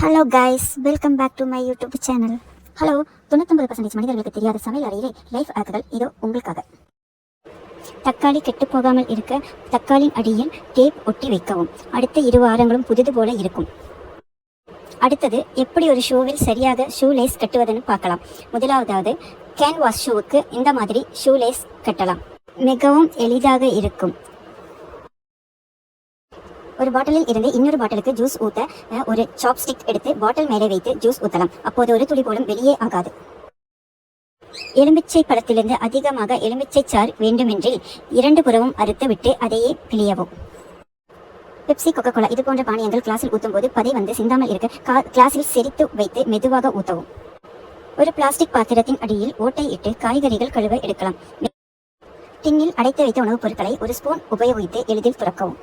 Hello guys welcome back to my YouTube channel hello தொண்ணூத்தொம்பது percentage மனிதர்களுக்கு தெரியாத சமையல் அறையிலே லைஃப் ஆக்குதல் இதோ உங்களுக்காக. தக்காளி கெட்டு போகாமல் இருக்க தக்காளியின் அடியில் டேப் ஒட்டி வைக்கவும். அடுத்த இரு வாரங்களும் புதிது போல இருக்கும். அடுத்தது எப்படி ஒரு ஷூவில் சரியாக ஷூ லேஸ் கட்டுவதுன்னு பார்க்கலாம். முதலாவதாவது கேன்வாஸ் ஷூவுக்கு இந்த மாதிரி ஷூ லேஸ் கட்டலாம். மிகவும் எளிதாக இருக்கும். ஒரு பாட்டிலில் இருந்து இன்னொரு பாட்டிலுக்கு ஜூஸ் ஊத்த ஒரு சாப்ஸ்டிக் எடுத்து பாட்டில் மேலே வைத்து ஜூஸ் ஊத்தலாம். அப்போது ஒரு துளி போலும் வெளியே ஆகாது. எலுமிச்சை பழத்திலிருந்து அதிகமாக எலுமிச்சை சாறு வேண்டுமென்றில் இரண்டு புறமும் அறுத்து விட்டு அதையே பிழியவும். பெப்சி கொக்கோ கோலா இது போன்ற பானியங்கள் கிளாஸில் ஊற்றும் போது பதை வந்து சிந்தாமல் இருக்க கிளாஸில் செரித்து வைத்து மெதுவாக ஊற்றவும் ஒரு பிளாஸ்டிக் பாத்திரத்தின் அடியில் ஓட்டை இட்டு காய்கறிகள் கழுவ எடுக்கலாம். டின்னில் அடைத்து வைத்த உணவுப் பொருட்களை ஒரு ஸ்பூன் உபயோகித்து எளிதில் துறக்கவும்.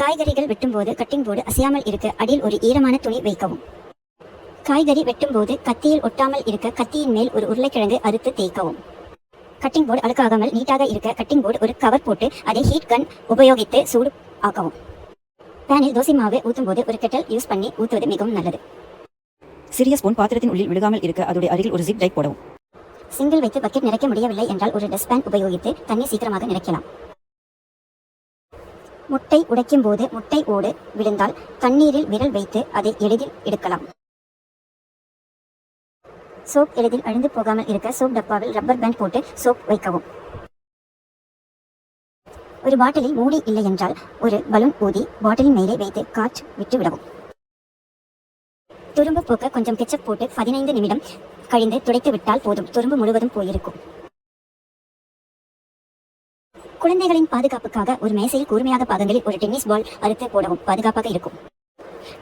காய்கறிகள் வெட்டும்போது கட்டிங் போர்டு அசையாமல் இருக்க அடியில் ஒரு ஈரமான துணி வைக்கவும். காய்கறி வெட்டும்போது கத்தியில் ஒட்டாமல் இருக்க கத்தியின் மேல் ஒரு உருளைக்கிழங்கு அறுத்து தேய்க்கவும். கட்டிங் போர்டு அழுக்காகாமல் நீட்டாக இருக்க கட்டிங் போர்டு ஒரு கவர் போட்டு அதை ஹீட் கன் உபயோகித்து சூடு ஆக்கவும். பேனில் தோசை மாவு ஊற்றும் போது ஒரு கெட்டல் யூஸ் பண்ணி ஊற்றுவது மிகவும் நல்லது. சிறிய ஸ்பூன் பாத்திரத்தின் உள்ளில் விழுகாமல் இருக்க அதோட அருகில் ஒரு ஜிப் டைப் போடவும். சிங்கிள் வைத்து பக்கெட் நிறைக்க முடியவில்லை என்றால் ஒரு டஸ்ட்பேன் உபயோகித்து தண்ணீர் சீக்கிரமாக நிறைக்கலாம் முட்டை உடைக்கும் போது முட்டை ஓடு விழுந்தால் தண்ணீரில் விரல் வைத்து அதை எளிதில் எடுக்கலாம். சோப் எளிதில் அழிந்து போகாமல் இருக்க சோப் டப்பாவில் ரப்பர் பேண்ட் போட்டு சோப் வைக்கவும். ஒரு பாட்டிலில் மூடி இல்லை என்றால் ஒரு பலூன் ஊதி பாட்டிலின் மேலே வைத்து காற்று விட்டு விடவும். துரும்பு போக்க கொஞ்சம் கெச்சப் போட்டு பதினைந்து நிமிடம் கழிந்து துடைத்து விட்டால் போதும். துரும்பு முழுவதும் போயிருக்கும். குழந்தைகளின் பாதுகாப்புக்காக ஒரு மேசையில் கூர்மையாக பாகங்களில் ஒரு டென்னிஸ் பால் அறுத்து போடவும் பாதுகாப்பாக இருக்கும்.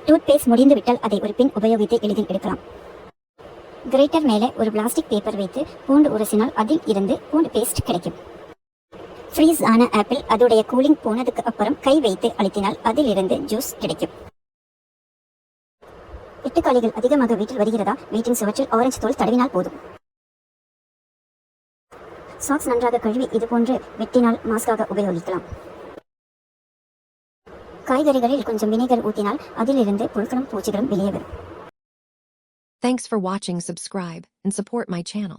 டூத் பேஸ்ட் முடிந்து விட்டால் அதை ஒரு பின் உபயோகித்து எளிதில் எடுக்கலாம். கிரேட்டர் மேலே ஒரு பிளாஸ்டிக் பேப்பர் வைத்து பூண்டு உரசினால் அதில் இருந்து பூண்டு பேஸ்ட் கிடைக்கும். ஃப்ரீஸ் ஆன ஆப்பிள் அதோடைய கூலிங் போனதுக்கு அப்புறம் கை வைத்து அழுத்தினால் அதில் இருந்து ஜூஸ் கிடைக்கும். எட்டுக்காலிகள் அதிகமாக வீட்டில் வருகிறதா? வீட்டின் சுவற்றில் ஆரஞ்சு தோல் தடவினால் போதும். சாக்ஸ் நன்றாக கழுவி இதுபோன்று வெட்டினால் மாஸ்காக உபயோகிக்கலாம். காய்கறிகளில் கொஞ்சம் வினைகர் ஊற்றினால் அதிலிருந்து புழுக்களும் பூச்சிகளும் வெளியே வரும். Thanks for watching. Subscribe and support my channel.